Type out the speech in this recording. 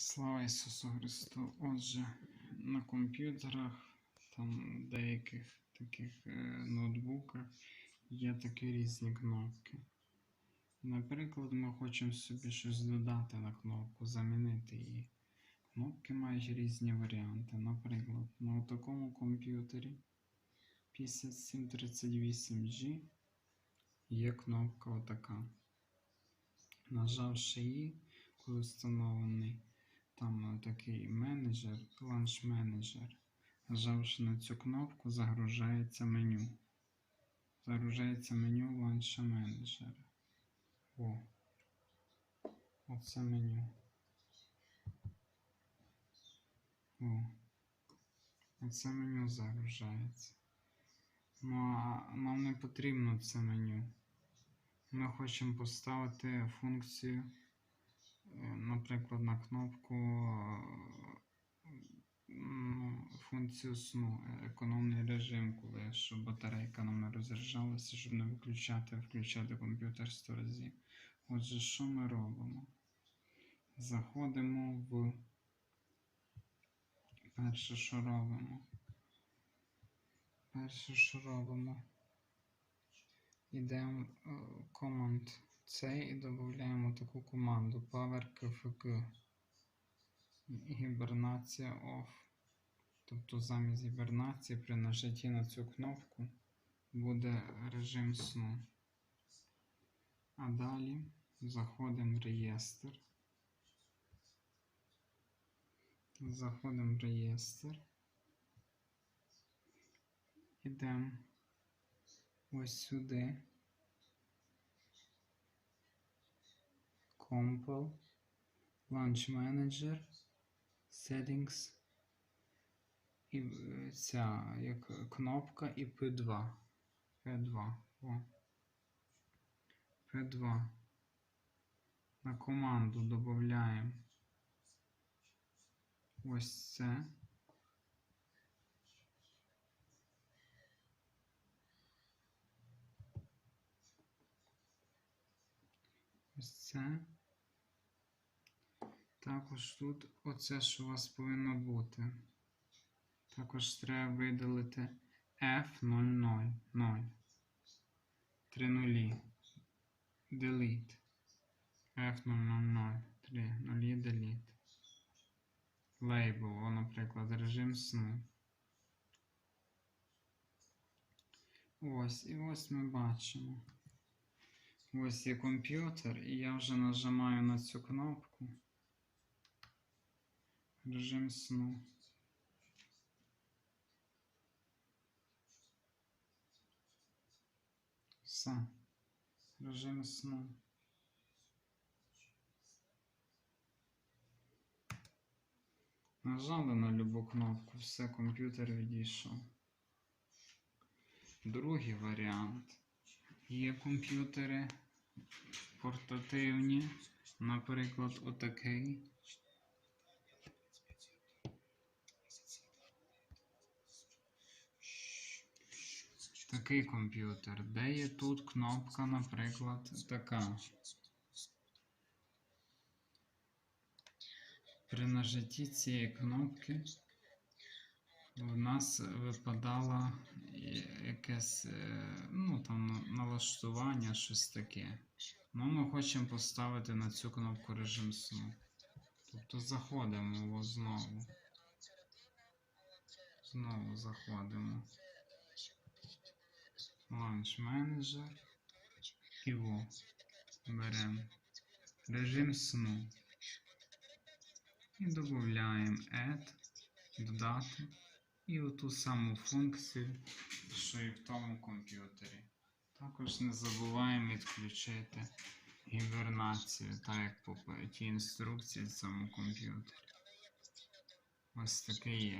Слава Ісусу Христу! Отже, на комп'ютерах, там деяких таких е, ноутбуках є такі різні кнопки. Наприклад, ми хочемо собі щось додати на кнопку, замінити її. Кнопки мають різні варіанти. Наприклад, на такому комп'ютері 5738G є кнопка отака. Нажавши її, коли встановлений там такий менеджер, ланч менеджер. Нажавши на цю кнопку, загружається меню. Загружається меню ланча менеджера. О. Оце меню. О. Оце меню загружається. Ну а нам не потрібно це меню. Ми хочемо поставити функцію, е, наприклад, на кнопку е, ну, функцію сну, е, економний режим, коли щоб батарейка нам не розряджалася, щоб не виключати, а включати комп'ютер 100 разів. Отже, що ми робимо? Заходимо в перше, що робимо. Перше, що робимо. Йдемо в команд C і додаємо таку команду PowerKFG. Гібернація OFF. Тобто замість гібернації при нажатті на цю кнопку буде режим сну. А далі заходимо в реєстр. Заходимо в реєстр. Ідемо ось сюди. Compile, Launch Manager, Settings. І ця як кнопка і P2. P2. О. P2. На команду додаємо ось це. Ось це. Також тут оце, що у вас повинно бути. Також треба видалити F00. 0. Три нулі. Delete. F000. Три нулі delete. Label, наприклад, режим сну. Ось, і ось ми бачимо. Ось є комп'ютер, і я вже нажимаю на цю кнопку. Режим сну. Все. Режим сну. Нажали на любу кнопку, все, комп'ютер відійшов. Другий варіант. Є комп'ютери портативні, наприклад, отакий. Такий комп'ютер, де є тут кнопка, наприклад, така. При нажатті цієї кнопки в нас випадало якесь е, ну, там, налаштування, щось таке. Ну, ми хочемо поставити на цю кнопку режим сну. Тобто заходимо знову. Знову заходимо. Launch Manager. І во. Беремо режим сну. І додаємо Add, додати. І оту саму функцію, що і в тому комп'ютері. Також не забуваємо відключити гібернацію, так як по тій інструкції в цьому комп'ютері. Ось таке є.